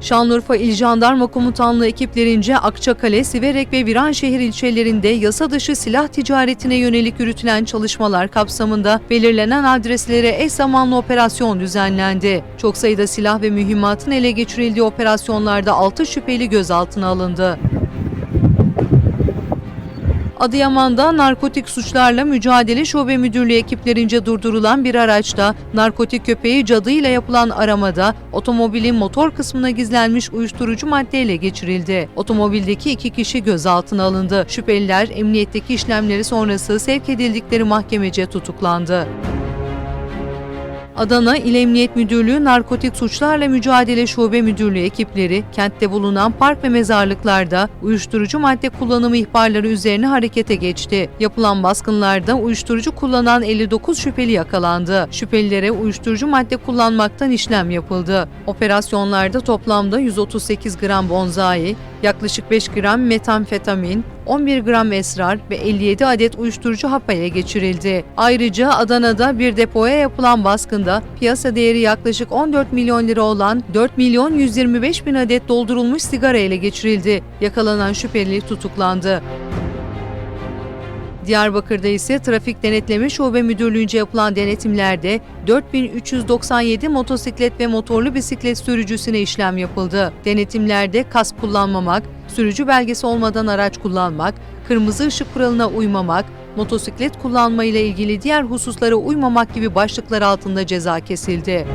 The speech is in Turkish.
Şanlıurfa İl Jandarma Komutanlığı ekiplerince Akçakale, Siverek ve Viranşehir ilçelerinde yasa dışı silah ticaretine yönelik yürütülen çalışmalar kapsamında belirlenen adreslere eş zamanlı operasyon düzenlendi. Çok sayıda silah ve mühimmatın ele geçirildiği operasyonlarda 6 şüpheli gözaltına alındı. Adıyaman'da narkotik suçlarla mücadele şube müdürlüğü ekiplerince durdurulan bir araçta narkotik köpeği cadıyla yapılan aramada otomobilin motor kısmına gizlenmiş uyuşturucu maddeyle geçirildi. Otomobildeki iki kişi gözaltına alındı. Şüpheliler emniyetteki işlemleri sonrası sevk edildikleri mahkemece tutuklandı. Adana İl Emniyet Müdürlüğü Narkotik Suçlarla Mücadele Şube Müdürlüğü ekipleri kentte bulunan park ve mezarlıklarda uyuşturucu madde kullanımı ihbarları üzerine harekete geçti. Yapılan baskınlarda uyuşturucu kullanan 59 şüpheli yakalandı. Şüphelilere uyuşturucu madde kullanmaktan işlem yapıldı. Operasyonlarda toplamda 138 gram bonzai, yaklaşık 5 gram metamfetamin, 11 gram esrar ve 57 adet uyuşturucu hap ele geçirildi. Ayrıca Adana'da bir depoya yapılan baskında piyasa değeri yaklaşık 14 milyon lira olan 4 milyon 125 bin adet doldurulmuş sigara ele geçirildi. Yakalanan şüpheli tutuklandı. Diyarbakır'da ise Trafik Denetleme Şube Müdürlüğü'nce yapılan denetimlerde 4397 motosiklet ve motorlu bisiklet sürücüsüne işlem yapıldı. Denetimlerde kask kullanmamak, sürücü belgesi olmadan araç kullanmak, kırmızı ışık kuralına uymamak, motosiklet kullanmayla ilgili diğer hususlara uymamak gibi başlıklar altında ceza kesildi.